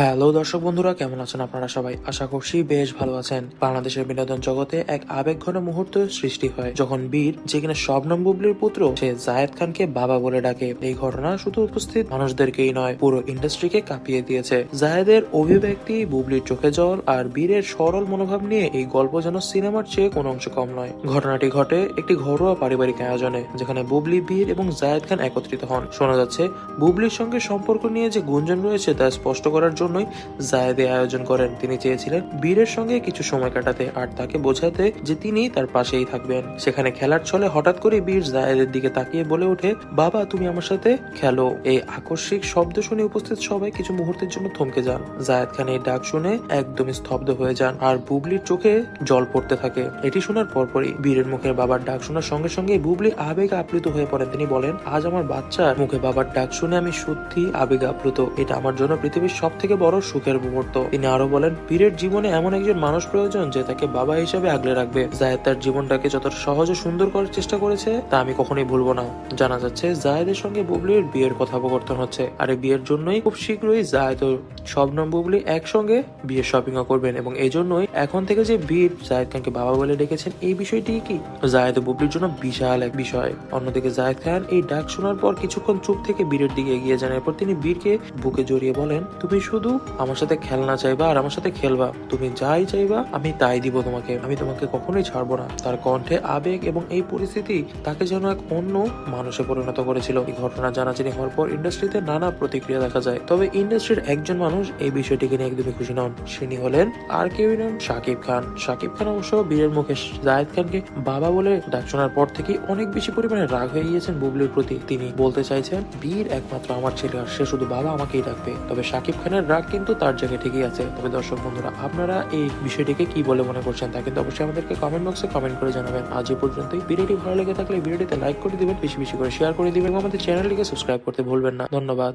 Hello দর্শক বন্ধুরা, কেমন আছেন আপনারা সবাই? আশা করছি বেশ ভালো আছেন। বাংলাদেশের বিনোদন জগতে এক আবেগঘন মুহূর্ত সৃষ্টি হয়, যখন বীর, যে কিনা শবনম বুবলির পুত্র, সে জায়েদ খানকে বাবা বলে ডাকে। এই ঘটনা শুধু উপস্থিত মানুষদেরকেই নয়, পুরো ইন্ডাস্ট্রিকে কাঁপিয়ে দিয়েছে। জায়েদের অভিব্যক্তি, বুবলির চোখে জল আর বীরের সরল মনোভাব নিয়ে এই গল্প যেন সিনেমার চেয়ে কোনো অংশ কম নয়। ঘটনাটি ঘটে একটি ঘরোয়া পারিবারিক আয়োজনে, যেখানে বুবলি, বীর এবং জায়েদ খান একত্রিত হন। শোনা যাচ্ছে, বুবলির সঙ্গে সম্পর্ক নিয়ে যে গুঞ্জন রয়েছে তা স্পষ্ট করার জন্যই জায়েদ আয়োজন করেন। তিনি চেয়েছিলেন বীরের সঙ্গে কিছু সময় কাটাতে আর তাকে বোঝাতে যে তিনি তার পাশেই থাকবেন। সেখানে খেলার ছলে হঠাৎ করে বীর জায়েদের দিকে তাকিয়ে বলে ওঠে, বাবা, তুমি আমার সাথে খেলো। এই আকস্মিক শব্দ শুনে উপস্থিত সবাই কিছু মুহূর্তের জন্য থমকে যান। জায়েদ খান এই ডাক শুনে একদমই স্তব্ধ হয়ে যান আর বুবলির চোখে জল পড়তে থাকে। এটি শোনার পরপরই বীরের মুখের বাবার ডাক শোনার সঙ্গে সঙ্গে বুবলি আবেগ আপ্লুত হয়ে পড়েন। তিনি বলেন, আজ আমার বাচ্চার মুখে বাবার ডাক শুনে আমি সত্যি আবেগ আপ্লুত। এটা আমার জন্য পৃথিবীর সব থেকে বড় সুখের মুহূর্ত। তিনি আরও বলেন বীরের জীবনে এমন একজন মানুষ প্রয়োজন যে তাকে বাবা হিসেবে আগলে রাখবে। জায়েদ তার জীবনটাকে যতটা সহজ ও সুন্দর করার চেষ্টা করেছে, তা আমি কখনোই ভুলবো না। জানা যাচ্ছে, জায়েদের সঙ্গে বুবলির বিয়ের কথোপকথন হচ্ছে। আর এই বিয়ের জন্যই খুব শীঘ্রই জায়েদ ও শবনম বুবলি একসঙ্গে বিয়ের শপিং ও করবেন এবং এই জন্যই এখন থেকে যে বীর জায়েদ খানকে বাবা বলে ডেকেছেন, এই বিষয়টি কি? জায়েদ ও বুবলির জন্য বিশাল এক বিষয়। অন্যদিকে জায়েদ খান এই ডাক শোনার পর কিছুক্ষণ চুপ থেকে বীরের দিকে এগিয়ে যান। এরপর তিনি বীরকে বুকে জড়িয়ে বলেন, তুমি শুধু আমার সাথে খেলনা চাইবা আর আমার সাথে খেলবা। তুমি যাই চাইবা, আমি তাই দিব তোমাকে। আমি তোমাকে কখনোই ছাড়বো না। তার কণ্ঠে আবেগ এবং এই পরিস্থিতি তাকে যেন এক অন্য মানুষে পরিণত করেছিল। এই ঘটনা জানাজানি হওয়ার পর ইন্ডাস্ট্রিতে নানা প্রতিক্রিয়া দেখা যায়। তবে ইন্ডাস্ট্রির একজন মানুষ এই বিষয়টিকে নিয়ে একদমই খুশি নন। তিনি হলেন আর কেউ নন, শাকিব খান। শাকিব খান অবশ্য বীরের মুখে জায়েদ খানকে বাবা বলে ডাক শোনার পর থেকে অনেক বেশি পরিমাণে রাগ হয়ে গিয়েছেন বুবলির প্রতি। তিনি বলতে চাইছেন, বীর একমাত্র আমার ছেলে আর সে শুধু বাবা আমাকেই ডাকবে। তবে শাকিব খানের রাগ কিন্তু তার জায়গায় ঠিকই আছে। তবে দর্শক বন্ধুরা, আপনারা এই বিষয়টিকে কি বলে মনে করছেন তা কিন্তু অবশ্যই আমাদেরকে কমেন্ট বক্সে কমেন্ট করে জানাবেন। আজ এ পর্যন্তই। ভিডিওটি ভালো লেগে থাকলে ভিডিওটিতে লাইক করে দিবেন, বেশি বেশি করে শেয়ার করে দিবেন এবং আমাদের চ্যানেলটিকে সাবস্ক্রাইব করতে ভুলবেন না। ধন্যবাদ।